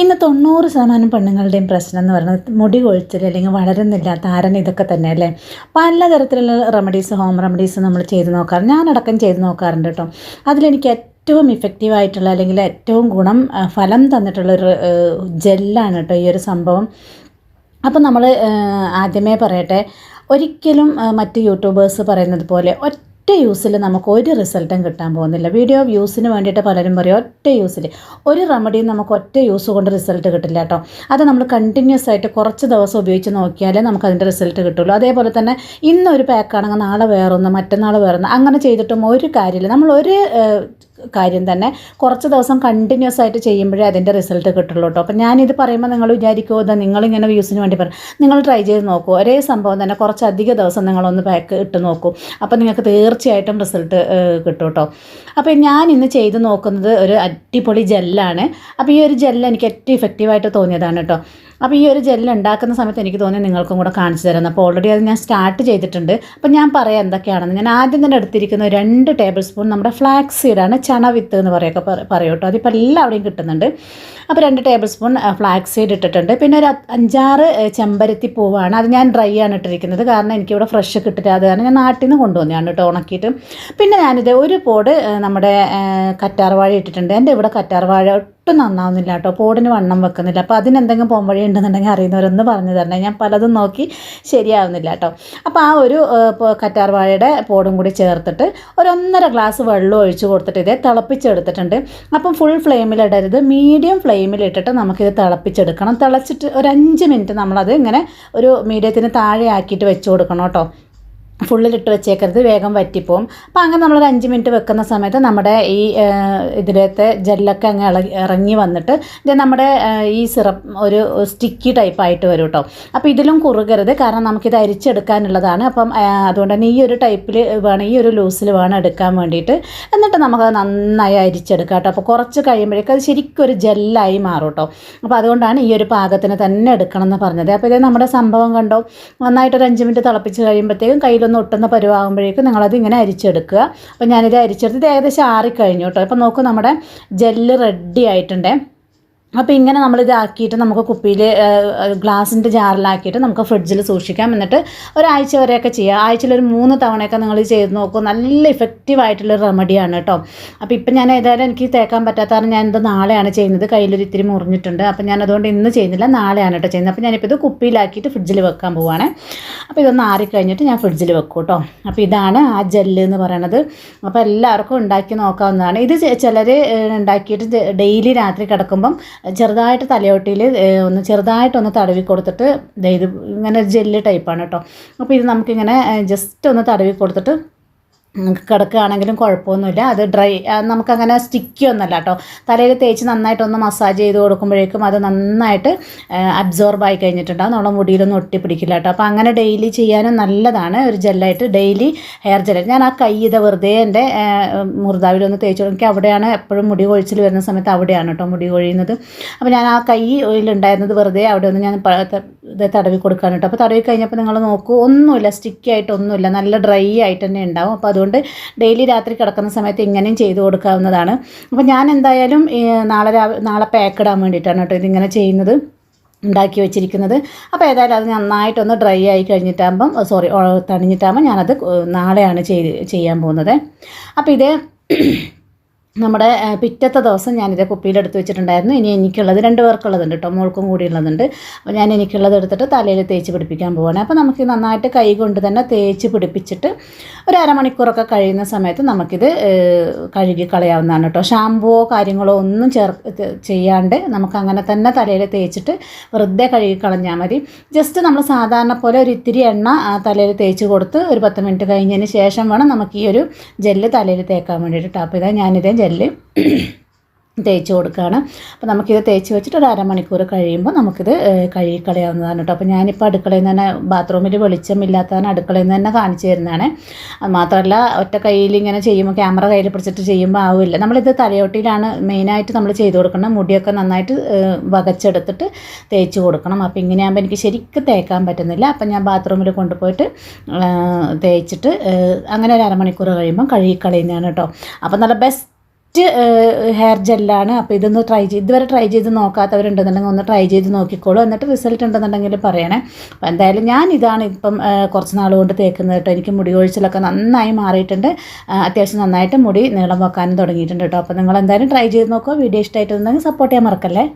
ഇന്ന് തൊണ്ണൂറ് ശതമാനം പെണ്ണുങ്ങളുടെയും പ്രശ്നം എന്ന് പറയുന്നത് മുടി കൊഴിച്ചിൽ അല്ലെങ്കിൽ വളരുന്നില്ല താരൻ ഇതൊക്കെ തന്നെ അല്ലേ പലതരത്തിലുള്ള റെമഡീസ് ഹോം റെമഡീസ് നമ്മൾ ചെയ്ത് നോക്കാറ്. ഞാനടക്കം ചെയ്ത് നോക്കാറുണ്ട് കേട്ടോ. അതിലെനിക്ക് ഏറ്റവും ഇഫക്റ്റീവായിട്ടുള്ള അല്ലെങ്കിൽ ഏറ്റവും ഗുണം ഫലം തന്നിട്ടുള്ളൊരു ജെല്ലാണ് കേട്ടോ ഈ ഒരു സംഭവം. അപ്പം നമ്മൾ ആദ്യമേ പറയട്ടെ ഒരിക്കലും മറ്റ് യൂട്യൂബേഴ്സ് പറയുന്നത് പോലെ ഒറ്റ യൂസിൽ നമുക്ക് ഒരു റിസൾട്ടും കിട്ടാൻ പോകുന്നില്ല. വീഡിയോ വ്യൂസിന് വേണ്ടിയിട്ട് പലരും പറയും ഒറ്റ യൂസിൽ ഒരു റെമഡിയും നമുക്ക് ഒറ്റ യൂസ് കൊണ്ട് റിസൾട്ട് കിട്ടില്ല കേട്ടോ അത് നമ്മൾ കണ്ടിന്യൂസ് ആയിട്ട് കുറച്ച് ദിവസം ഉപയോഗിച്ച് നോക്കിയാലേ നമുക്ക് അതിന്റെ റിസൾട്ട് കിട്ടുള്ളൂ. അതേപോലെ തന്നെ ഇന്നൊരു പാക്കാണെങ്കിൽ നാളെ വേറൊന്ന് മറ്റന്നാൾ വേറൊന്ന് അങ്ങനെ ചെയ്തിട്ടും ഒരു കാര്യമില്ല. നമ്മൾ ഒരു കാര്യം തന്നെ കുറച്ച് ദിവസം കണ്ടിന്യൂസ് ആയിട്ട് ചെയ്യുമ്പോഴേ അതിന്റെ റിസൾട്ട് കിട്ടുള്ളൂ കേട്ടോ അപ്പം ഞാനിത് പറയുമ്പോൾ നിങ്ങൾ വിചാരിക്കുമോ ഇതാ നിങ്ങളിങ്ങനെ വ്യൂസിന് വേണ്ടി പറയും നിങ്ങൾ ട്രൈ ചെയ്ത് നോക്കൂ. ഒരേ സംഭവം തന്നെ കുറച്ചധിക ദിവസം നിങ്ങളൊന്ന് പാക്ക് ഇട്ട് നോക്കൂ. അപ്പോൾ നിങ്ങൾക്ക് തീർച്ചയായിട്ടും റിസൾട്ട് കിട്ടും കേട്ടോ അപ്പോൾ ഞാൻ ഇന്ന് ചെയ്ത് നോക്കുന്നത് ഒരു അടിപൊളി ജെല്ലാണ് അപ്പോൾ ഈ ഒരു ജെല്ല് എനിക്ക് ഏറ്റവും ഇഫക്റ്റീവായിട്ട് തോന്നിയതാണ് കേട്ടോ അപ്പോൾ ഈ ഒരു ജെല്ല് ഉണ്ടാക്കുന്ന സമയത്ത് എനിക്ക് തോന്നി നിങ്ങൾക്കും കൂടെ കാണിച്ചു തരാം. അപ്പോൾ ഓൾറെഡി അത് ഞാൻ സ്റ്റാർട്ട് ചെയ്തിട്ടുണ്ട്. അപ്പോൾ ഞാൻ പറയാം എന്തൊക്കെയാണെന്ന്. ഞാൻ ആദ്യം തന്നെ എടുത്തിരിക്കുന്ന രണ്ട് ടേബിൾ സ്പൂൺ നമ്മുടെ ഫ്ലാക്സ് സീഡാണ് ചണ വിത്ത് എന്ന് പറയൊക്കെ പറയും കേട്ടോ. അതിപ്പോൾ എല്ലാവിടെയും കിട്ടുന്നുണ്ട്. അപ്പോൾ രണ്ട് ടേബിൾ സ്പൂൺ ഫ്ലാക്സ് സീഡ് ഇട്ടിട്ടുണ്ട്. പിന്നെ ഒരു അഞ്ചാറ് ചെമ്പരത്തി പൂവാണ്. അത് ഞാൻ ഡ്രൈ ആണ് ഇട്ടിരിക്കുന്നത്. കാരണം എനിക്കിവിടെ ഫ്രഷ് കിട്ടില്ല. അത് കാരണം ഞാൻ നാട്ടിൽ നിന്ന് കൊണ്ടുവന്നതാണ് കേട്ടോ ഉണക്കിയിട്ട്. പിന്നെ ഞാനിത് ഒരു പോട് നമ്മുടെ കറ്റാർവാഴ ഇട്ടിട്ടുണ്ട്. എന്റെ ഇവിടെ കറ്റാർവാഴ ഒട്ടും നന്നാവുന്നില്ല കേട്ടോ. പോടിന് വണ്ണം വെക്കുന്നില്ല. അപ്പോൾ അതിനെന്തെങ്കിലും പോംവഴി ഉണ്ടെന്നുണ്ടെങ്കിൽ അറിയുന്നവരൊന്ന് പറഞ്ഞു തരണം. ഞാൻ പലതും നോക്കി ശരിയാവുന്നില്ല കേട്ടോ. അപ്പോൾ ആ ഒരു കറ്റാർവാഴയുടെ പോടും കൂടി ചേർത്തിട്ട് ഒരു ഒന്നര ഗ്ലാസ് വെള്ളം ഒഴിച്ച് കൊടുത്തിട്ട് ഇതേ തിളപ്പിച്ചെടുത്തിട്ടുണ്ട്. അപ്പം ഫുൾ ഫ്ലെയിമിലിടരുത് മീഡിയം ഫ്ലെയിമിലിട്ടിട്ട് നമുക്കിത് തിളപ്പിച്ചെടുക്കണം. തിളച്ചിട്ട് ഒരു അഞ്ച് മിനിറ്റ് നമ്മളത് ഇങ്ങനെ ഒരു മീഡിയത്തിന് താഴെ ആക്കിയിട്ട് വെച്ച് കൊടുക്കണം കേട്ടോ. ഫുള്ളിലിട്ട് വെച്ചേക്കരുത് വേഗം വറ്റിപ്പോവും. അപ്പോൾ അങ്ങനെ നമ്മളൊരു അഞ്ച് മിനിറ്റ് വെക്കുന്ന സമയത്ത് നമ്മുടെ ഈ ഇതിലത്തെ ജെല്ലൊക്കെ അങ്ങ് ഇളകി ഇറങ്ങി വന്നിട്ട് ഇത് നമ്മുടെ ഈ സിറപ്പ് ഒരു സ്റ്റിക്കി ടൈപ്പ് ആയിട്ട് വരും കേട്ടോ അപ്പോൾ ഇതിലും കുറുകരുത് കാരണം നമുക്കിത് അരിച്ചെടുക്കാനുള്ളതാണ്. അപ്പം അതുകൊണ്ട് തന്നെ ഈ ഒരു ടൈപ്പിൽ വേണം ഈ ഒരു ലൂസിൽ വേണം എടുക്കാൻ വേണ്ടിയിട്ട്. എന്നിട്ട് നമുക്കത് നന്നായി അരിച്ചെടുക്കാം കേട്ടോ അപ്പോൾ കുറച്ച് കഴിയുമ്പോഴേക്കും അത് ശരിക്കും ഒരു ജെല്ലായി മാറും കേട്ടോ അപ്പോൾ അതുകൊണ്ടാണ് ഈ ഒരു പാകത്തിന് തന്നെ എടുക്കണം എന്ന് പറഞ്ഞത്. അപ്പോൾ ഇത് നമ്മുടെ സംഭവം കണ്ടോ? നന്നായിട്ട് ഒരു അഞ്ച് മിനിറ്റ് തിളപ്പിച്ച് കഴിയുമ്പോഴത്തേക്കും കയ്യിലൊന്ന് ഒട്ടുന്ന പരുവാകുമ്പോഴേക്കും നിങ്ങളത് ഇങ്ങനെ അരിച്ചെടുക്കുക. അപ്പോൾ ഞാനിത് അരിച്ചെടുത്ത് ഇത് ഏകദേശം ആറിക്കഴിഞ്ഞു കേട്ടോ. അപ്പോൾ നോക്കൂ നമ്മുടെ ജെല്ല് റെഡി ആയിട്ടുണ്ട്. അപ്പോൾ ഇങ്ങനെ നമ്മൾ ആക്കിയിട്ട് നമുക്ക് കുപ്പിയിൽ ഗ്ലാസിന്റെ ജാറിലാക്കിയിട്ട് നമുക്ക് ഫ്രിഡ്ജിൽ സൂക്ഷിക്കാം. എന്നിട്ട് ഒരാഴ്ച വരെയൊക്കെ ചെയ്യാം. ആഴ്ചയിൽ ഒരു മൂന്ന് തവണയൊക്കെ നിങ്ങൾ ചെയ്ത് നോക്കൂ. നല്ല ഇഫക്റ്റീവ് ആയിട്ടുള്ള റെമഡിയാണ് കേട്ടോ അപ്പോൾ ഇപ്പം ഞാൻ ഏതായാലും എനിക്ക് തേക്കാൻ പറ്റാത്തതാണ് ഞാൻ ഇത് നാളെയാണ് ചെയ്യുന്നത്. കയ്യിലൊരു ഇത്തിരി മുറിഞ്ഞിട്ടുണ്ട്. അപ്പോൾ ഞാൻ അതുകൊണ്ട് ഇന്ന് ചെയ്യുന്നില്ല നാളെയാണ് കേട്ടോ ചെയ്യുന്നത്. അപ്പോൾ ഞാനിപ്പോൾ ഇത് കുപ്പിയിലാക്കിയിട്ട് ഫ്രിഡ്ജിൽ വെക്കാൻ പോവുകയാണ് അപ്പോൾ ഇതൊന്ന് ആറിക്കഴിഞ്ഞിട്ട് ഞാൻ ഫ്രിഡ്ജിൽ വെക്കും കേട്ടോ അപ്പോൾ ഇതാണ് ആ ജെല്ല് എന്ന് പറയണത്. അപ്പോൾ എല്ലാവർക്കും ഉണ്ടാക്കി നോക്കാവുന്നതാണ്. ഇത് ചിലർ ഉണ്ടാക്കിയിട്ട് ഡെയിലി രാത്രി കിടക്കുമ്പം ചെറുതായിട്ട് തലയോട്ടിയിൽ ഒന്ന് ചെറുതായിട്ടൊന്ന് തടവി കൊടുത്തിട്ട് ഇത് ഇങ്ങനെ ജെല്ല് ടൈപ്പാണ് കേട്ടോ അപ്പോൾ ഇത് നമുക്കിങ്ങനെ ജസ്റ്റ് ഒന്ന് തടവി കൊടുത്തിട്ട് നമുക്ക് കിടക്കുകയാണെങ്കിലും കുഴപ്പമൊന്നുമില്ല. അത് ഡ്രൈ നമുക്കങ്ങനെ സ്റ്റിക്കി കേട്ടോ തലയിൽ തേച്ച് നന്നായിട്ടൊന്ന് മസാജ് ചെയ്ത് കൊടുക്കുമ്പോഴേക്കും അത് നന്നായിട്ട് അബ്സോർബ് ആയി കഴിഞ്ഞിട്ടുണ്ടാവും. നമ്മുടെ മുടിയിലൊന്നും ഒട്ടിപ്പിടിക്കില്ല കേട്ടോ അപ്പോൾ അങ്ങനെ ഡെയിലി ചെയ്യാനും നല്ലതാണ്. ഒരു ജെല്ലായിട്ട് ഡെയിലി ഹെയർ ജെൽ ഞാൻ ആ കൈ ഇത് വെറുതെ എന്റെ മുറുതാവിലൊന്ന് തേച്ച് എനിക്ക് അവിടെയാണ് എപ്പോഴും മുടി കൊഴിച്ചിൽ വരുന്ന സമയത്ത് അവിടെയാണ് കേട്ടോ മുടി കൊഴിയുന്നത്. അപ്പോൾ ഞാൻ ആ കൈ ഉണ്ടായിരുന്നത് വെറുതെ അവിടെ ഒന്ന് ഞാൻ ഇത് തടവി കൊടുക്കാൻ കേട്ടോ അപ്പോൾ തടവി കഴിഞ്ഞപ്പോൾ നിങ്ങൾ നോക്കൂ ഒന്നുമില്ല സ്റ്റിക്കി ആയിട്ടൊന്നുമില്ല നല്ല ഡ്രൈ ആയിട്ട് തന്നെ ഉണ്ടാവും. അപ്പോൾ അതുകൊണ്ട് ഡെയിലി രാത്രി കിടക്കുന്ന സമയത്ത് ഇങ്ങനെയും ചെയ്ത് കൊടുക്കാവുന്നതാണ്. അപ്പോൾ ഞാൻ എന്തായാലും നാളെ രാവിലെ നാളെ പാക്ക് ഇടാൻ വേണ്ടിയിട്ടാണ് കേട്ടോ ഇതിങ്ങനെ ചെയ്യുന്നത് ഉണ്ടാക്കി വെച്ചിരിക്കുന്നത്. അപ്പോൾ ഏതായാലും അത് നന്നായിട്ടൊന്ന് ഡ്രൈ ആയി കഴിഞ്ഞിട്ടാകുമ്പം സോറി തണിഞ്ഞിട്ടാകുമ്പോൾ ഞാനത് നാളെയാണ് ചെയ്ത് ചെയ്യാൻ പോകുന്നത്. അപ്പോൾ ഇത് നമ്മുടെ പിറ്റത്തെ ദിവസം ഞാനിത് കുപ്പിയിലെടുത്ത് വെച്ചിട്ടുണ്ടായിരുന്നു. ഇനി എനിക്കുള്ളത് രണ്ട് പേർക്കുള്ളതുണ്ട് കേട്ടോ മോൾക്കും കൂടി ഉള്ളതുണ്ട് അപ്പോൾ ഞാൻ എനിക്കുള്ളത് എടുത്തിട്ട് തലയിൽ തേച്ച് പിടിപ്പിക്കാൻ പോവാണ്. അപ്പോൾ നമുക്ക് നന്നായിട്ട് കൈ കൊണ്ട് തന്നെ തേച്ച് പിടിപ്പിച്ചിട്ട് ഒരു അരമണിക്കൂറൊക്കെ കഴിയുന്ന സമയത്ത് നമുക്കിത് കഴുകി കളയാവുന്നതാണ് കേട്ടോ ഷാമ്പുവോ കാര്യങ്ങളോ ഒന്നും ചേർ ചെയ്യാണ്ട് നമുക്ക് അങ്ങനെ തന്നെ തലയിൽ തേച്ചിട്ട് വെറുതെ കഴുകി കളഞ്ഞാൽ മതി. ജസ്റ്റ് നമ്മൾ സാധാരണ പോലെ ഒരു ഇത്തിരി എണ്ണ തലയിൽ തേച്ച് കൊടുത്ത് ഒരു പത്ത് മിനിറ്റ് കഴിഞ്ഞതിന് ശേഷം വേണം നമുക്ക് ഈ ഒരു ജെല്ല് തലയിൽ തേക്കാൻ വേണ്ടിയിട്ട് അപ്പോൾ ഇതാ ഞാനിതേ ജെല്ല് തേച്ച് കൊടുക്കുകയാണ്. അപ്പോൾ നമുക്കിത് തേച്ച് വെച്ചിട്ട് ഒരു അരമണിക്കൂർ കഴിയുമ്പോൾ നമുക്കിത് കഴുകിക്കളയാവുന്നതാണ് കഴുകി കളയാവുന്നതാണ് കേട്ടോ. അപ്പോൾ ഞാനിപ്പോൾ അടുക്കളയിൽ നിന്ന് തന്നെ ബാത്റൂമിൽ വെളിച്ചമില്ലാത്തതാണ് അടുക്കളയിൽ നിന്ന് തന്നെ കാണിച്ചു തരുന്നതാണ്. അത് മാത്രമല്ല ഒറ്റ കയ്യിൽ ഇങ്ങനെ ചെയ്യുമ്പോൾ ക്യാമറ കയ്യിൽ പിടിച്ചിട്ട് ചെയ്യുമ്പോൾ ആവില്ല നമ്മളിത് തലയോട്ടിയിലാണ് മെയിനായിട്ട് നമ്മൾ ചെയ്ത് കൊടുക്കണം മുടിയൊക്കെ നന്നായിട്ട് വകച്ചെടുത്തിട്ട് തേച്ച് കൊടുക്കണം. അപ്പോൾ ഇങ്ങനെയാകുമ്പോൾ എനിക്ക് ശരിക്കും തേക്കാൻ പറ്റുന്നില്ല. അപ്പം ഞാൻ ബാത്റൂമിൽ കൊണ്ടുപോയിട്ട് തേച്ചിട്ട് അങ്ങനെ ഒരു അരമണിക്കൂർ കഴിയുമ്പോൾ കഴുകിക്കളയുന്നതാണ് കേട്ടോ. അപ്പോൾ നല്ല ബെസ്റ്റ് ഹെയർ ജെല്ലാണ് അപ്പോൾ ഇതൊന്ന് ട്രൈ ചെയ്ത് ഇതുവരെ ട്രൈ ചെയ്ത് നോക്കാത്തവരുണ്ടെന്നുണ്ടെങ്കിൽ ഒന്ന് ട്രൈ ചെയ്ത് നോക്കിക്കോളൂ. എന്നിട്ട് റിസൾട്ട് ഉണ്ടെന്നുണ്ടെങ്കിൽ പറയണേ. അപ്പോൾ എന്തായാലും ഞാൻ ഇതാണ് ഇപ്പം കുറച്ച് നാൾ കൊണ്ട് തേക്കുന്നത് കേട്ടോ. എനിക്ക് മുടി ഒഴിച്ചിലൊക്കെ നന്നായി മാറിയിട്ടുണ്ട്. അത്യാവശ്യം നന്നായിട്ട് മുടി നീളം വെക്കാനും തുടങ്ങിയിട്ടുണ്ട് കേട്ടോ. അപ്പോൾ നിങ്ങൾ എന്തായാലും ട്രൈ ചെയ്ത് നോക്കുക വീഡിയോ ഇഷ്ടമായിട്ടുണ്ടെങ്കിൽ സപ്പോർട്ട് ചെയ്യാൻ മറക്കല്ലേ?